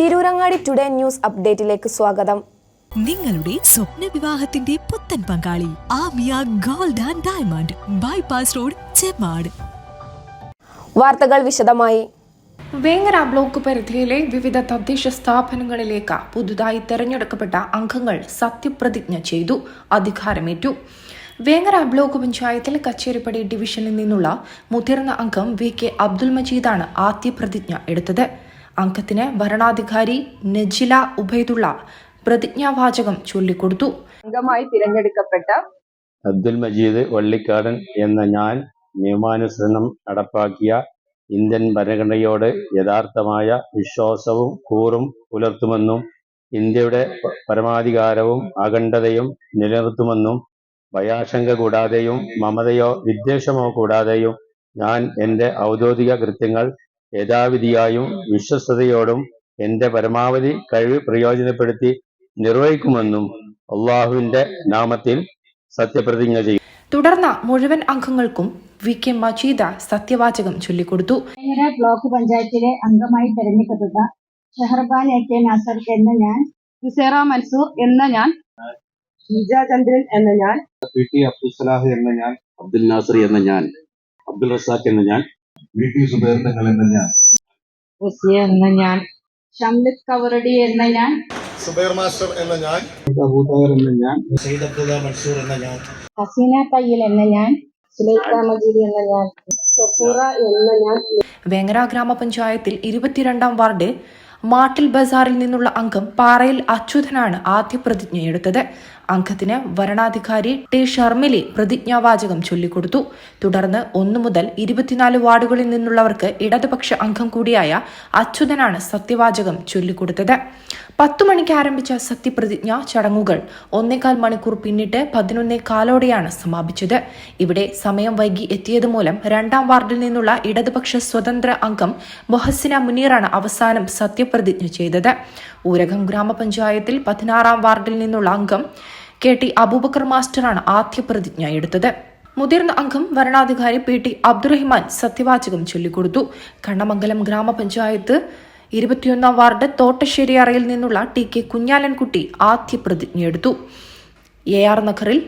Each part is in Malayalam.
തിരൂരങ്ങാടി ടുഡേ ന്യൂസ് അപ്ഡേറ്റിലേക്ക് സ്വാഗതം. നിങ്ങളുടെ സ്വപ്ന വിവാഹത്തിന്റെ പുത്തൻ പങ്കാളി Amiya gold and diamond bypass road Chemmad. വാർത്തകൾ വിശദമായി. വേങ്ങര ബ്ലോക്ക് പരിധിയിലെ വിവിധ തദ്ദേശ സ്ഥാപനങ്ങളിലേക്ക് പുതുതായി തെരഞ്ഞെടുക്കപ്പെട്ട അംഗങ്ങൾ സത്യപ്രതിജ്ഞ ചെയ്തു അധികാരമേറ്റു. വേങ്ങര ബ്ലോക്ക് പഞ്ചായത്തിൽ കച്ചേരിപ്പടി ഡിവിഷനിൽ നിന്നുള്ള മുതിർന്ന അംഗം വി കെ അബ്ദുൽ മജീദാണ് ആദ്യ പ്രതിജ്ഞ എടുത്തത്. അംഗത്തിന് ഭരണാധികാരി നജില ഉബൈദുള്ള പ്രതിജ്ഞാവാചകം ചൊല്ലിക്കൊടുത്തു. അംഗമായി തിരഞ്ഞെടുക്കപ്പെട്ട അബ്ദുൽ മജീദ് വള്ളിക്കാടൻ എന്ന ഞാൻ നിയമാനുസരണം നടപ്പാക്കിയ ഇന്ത്യൻ ഭരണഘടനയോട് യഥാർത്ഥമായ വിശ്വാസവും കൂറും പുലർത്തുമെന്നും ഇന്ത്യയുടെ പരമാധികാരവും അഖണ്ഡതയും നിലനിർത്തുമെന്നും ഭയാശങ്ക കൂടാതെയും മമതയോ വിദ്വേഷമോ കൂടാതെയും ഞാൻ എന്റെ ഔദ്യോഗിക കൃത്യങ്ങൾ യഥാവിധിയായും വിശ്വസ്തയോടും എന്റെ പരമാവധി കഴിവ് പ്രയോജനപ്പെടുത്തി നിർവഹിക്കുമെന്നും അള്ളാഹുവിന്റെ നാമത്തിൽ സത്യപ്രതിജ്ഞ ചെയ്യും. തുടർന്ന് മുഴുവൻ അംഗങ്ങൾക്കും വി കെ മജീദ സത്യവാചകം ചൊല്ലിക്കൊടുത്തു. ബ്ലോക്ക് പഞ്ചായത്തിലെ അംഗമായി തെരഞ്ഞെടുക്കപ്പെട്ട ഷെഹർബാൻ എ കെ നാസർ എന്ന ഞാൻ ഹുസേറ മൻസൂർ എന്ന ഞാൻ ഷീജ ചന്ദ്രൻ എന്ന ഞാൻ പി ടി അബ്ദുൽ സലാഹ് എന്ന ഞാൻ അബ്ദുൽ നാസർ എന്ന ഞാൻ അബ്ദുൽ റസാഖ് എന്ന ഞാൻ വി ടി സുബൈർ തങ്ങൾ എന്ന ഞാൻ എന്ന ഞാൻ. ഷംലിത് കവറടി എന്ന ഞാൻ. സുബൈർ മാസ്റ്റർ എന്ന ഞാൻ. എന്ന ഞാൻ. സയ്യിദ് അബ്ദുള്ള മൻസൂർ എന്ന ഞാൻ. ഹസീന തയ്യൽ എന്ന ഞാൻ. സുലൈഖ മജീദ് എന്ന ഞാൻ. എന്ന ഞാൻ. വേങ്ങര ഗ്രാമപഞ്ചായത്തിൽ ഇരുപത്തിരണ്ടാം വാർഡ് മാട്ടിൽ ബസാറിൽ നിന്നുള്ള അംഗം പാറയിൽ അച്യുതനാണ് ആദ്യ പ്രതിജ്ഞയെടുത്തത്. അംഗത്തിന് വരണാധികാരി ടി ഷർമിലി പ്രതിജ്ഞാവാചകം ചൊല്ലിക്കൊടുത്തു. തുടർന്ന് ഒന്നു മുതൽ ഇരുപത്തിനാല് വാർഡുകളിൽ നിന്നുള്ളവർക്ക് ഇടതുപക്ഷ അംഗം കൂടിയായ അച്യുതനാണ് സത്യവാചകം ചൊല്ലിക്കൊടുത്തത്. പത്തു മണിക്ക് ആരംഭിച്ച സത്യപ്രതിജ്ഞ ചടങ്ങുകൾ ഒന്നേകാൽ മണിക്കൂർ പിന്നിട്ട് പതിനൊന്നേ കാലോടെയാണ് സമാപിച്ചത്. ഇവിടെ സമയം വൈകി എത്തിയത് മൂലം രണ്ടാം വാർഡിൽ നിന്നുള്ള ഇടതുപക്ഷ സ്വതന്ത്ര അംഗം മൊഹസിന മുനീറാണ് അവസാനം സത്യപ്രതിജ്ഞ ചെയ്തത്. ഊരകം ഗ്രാമപഞ്ചായത്തിൽ പതിനാറാം വാർഡിൽ നിന്നുള്ള അംഗം കെ ടി അബൂബക്കർ മാസ്റ്ററാണ് ആദ്യ പ്രതിജ്ഞ എടുത്തത്. മുതിർന്ന അംഗം വരണാധികാരി പി ടി അബ്ദുറഹിമാൻ സത്യവാചകം ചൊല്ലിക്കൊടുത്തു. കണ്ണമംഗലം ഗ്രാമപഞ്ചായത്ത് ഇരുപത്തിയൊന്നാം വാർഡ് തോട്ടശ്ശേരി അറയിൽ നിന്നുള്ള ടി കെ കുഞ്ഞാലൻകുട്ടി ആദ്യ പ്രതിജ്ഞയെടുത്തു എ ആർ നഗറിൽ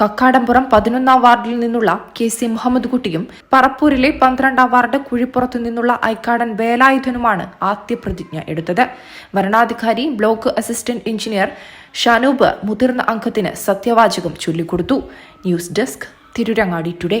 കക്കാടംപുറം പതിനൊന്നാം വാർഡിൽ നിന്നുള്ള കെ സി മുഹമ്മദ് കുട്ടിയും പറപ്പൂരിലെ പന്ത്രണ്ടാം വാർഡ് കുഴിപ്പുറത്തു നിന്നുള്ള ഐക്കാടൻ വേലായുധനുമാണ് ആദ്യ പ്രതിജ്ഞ എടുത്തത്. വരണാധികാരി ബ്ലോക്ക് അസിസ്റ്റന്റ് എഞ്ചിനീയർ ഷനൂബ് മുതിർന്ന അംഗത്തിന് സത്യവാചകം ചൊല്ലിക്കൊടുത്തു. News desk Tirurangadi today.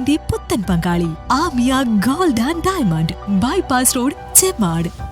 വിവാഹത്തിന്റെ പുത്തൻ പങ്കാളി Amiya gold and diamond. Bypass road Chemmad.